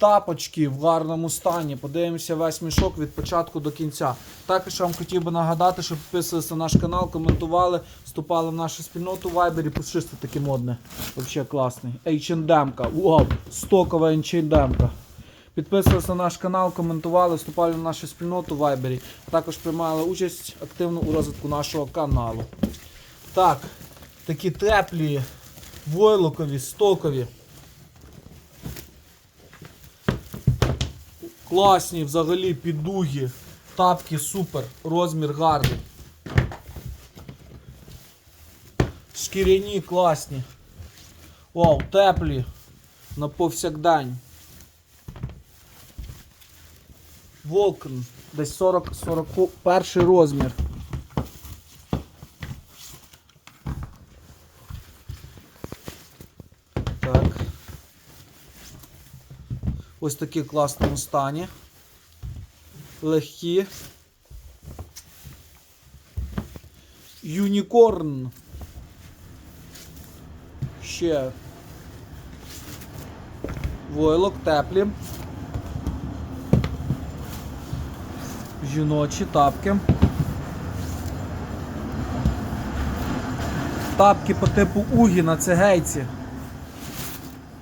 Тапочки в гарному стані. Подивимося весь мішок від початку до кінця. Також я вам хотів би нагадати, щоб підписувалися на наш канал, коментували, вступали в нашу спільноту в Viber. Пушисте таке модне. Взагалі класний. H&M. Вау! Стокова H&M. Підписувалися на наш канал, коментували, вступали в нашу спільноту в Viber. Також приймали участь активно у розвитку нашого каналу. Так, такі теплі, войлокові, стокові. Класні взагалі підуги. Тапки супер, розмір гарний. Шкіряні класні. Вау, теплі. На повсякдень. Волкн. Десь 40 41 розмір. Ось такі в класному стані. Легкі. Юнікорн. Ще. Войлок теплі. Жіночі тапки. Тапки по типу Угі на цегейці.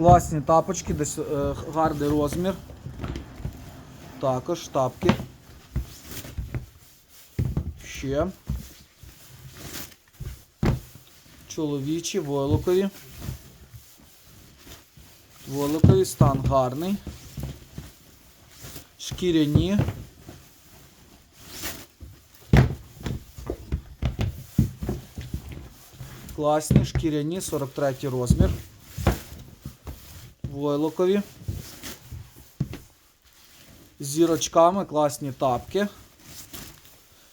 Класні тапочки, десь е, гарний розмір. Також тапки. Ще. Чоловічі, войлокові. Войлокові стан гарний. Шкіряні. Класні, шкіряні, 43 розмір. Войлокові. З зірочками класні тапки.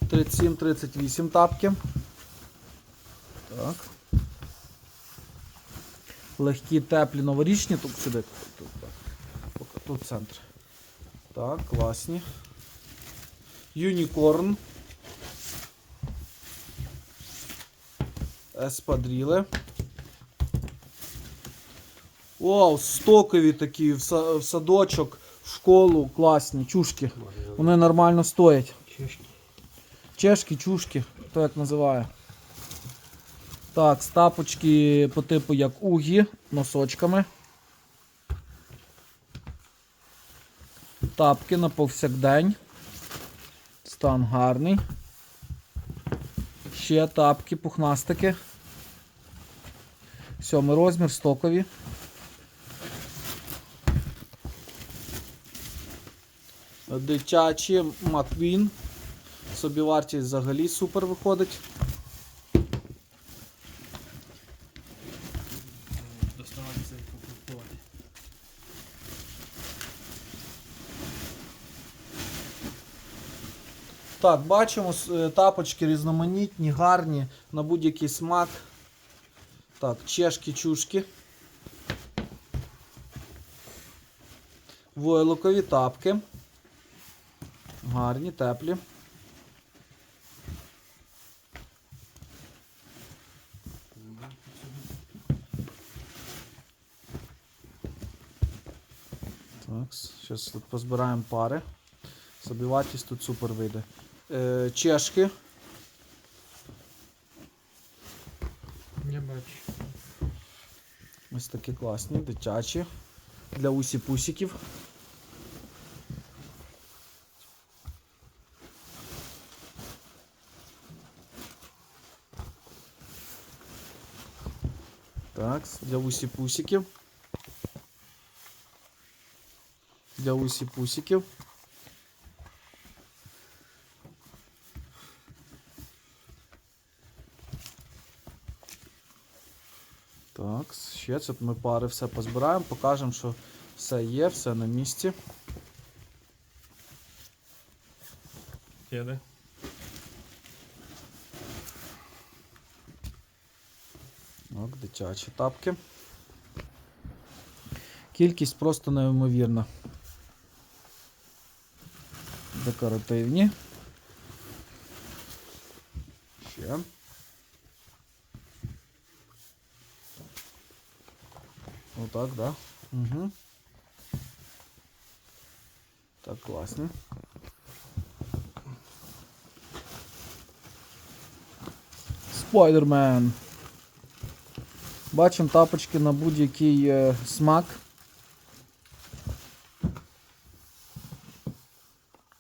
37-38 тапки. Так. Легкі теплі новорічні. Тут сюди. Тут, так. Тут центр. Так, класні. Юнікорн. Еспадріли. Вау, стокові такі в садочок, в школу, класні, чушки. Вони нормально стоять. Чешки. Чешки, чушки, хто як називає. Так, стапочки по типу як угі, носочками. Тапки на повсякдень. Стан гарний. Ще тапки, пухнастики. Сьомий розмір, стокові. Дитячі Маквін. Собівартість взагалі супер виходить. Доставатися і покупувати. Так, бачимо е, тапочки різноманітні, гарні, на будь-який смак. Так, чешки, чушки. Войлокові тапки. Гарні, теплі. Так, зараз тут позбираємо пари. Собівартість тут супер вийде. Е, чешки. Я бачу. Ось такі класні, дитячі. Для усі-пусіків. Так, для усі-пусіків. Для усі-пусіків. Так, ще це ми пари все позбираємо, покажемо, що все є, все на місці. Їде. Так, дитячі тапки. Кількість просто неймовірна. Декоративні. Ще. Отак, да? Угу. Так, класно. Спайдермен. Бачимо тапочки на будь-який е, смак.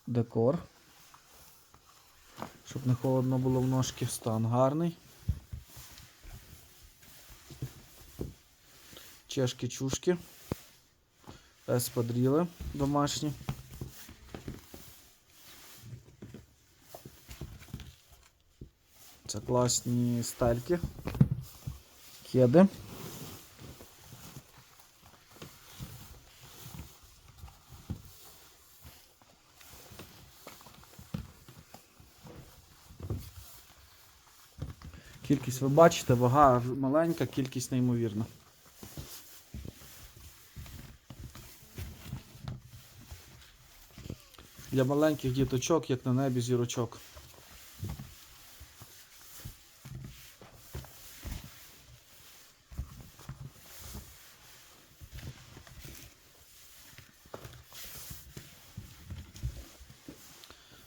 Декор. Щоб не холодно було в ножки, стан гарний. Чешки-чушки. Еспадріли домашні. Це класні стельки. Кеди. Кількість ви бачите, вага маленька, кількість неймовірна. Для маленьких діточок, як на небі зірочок.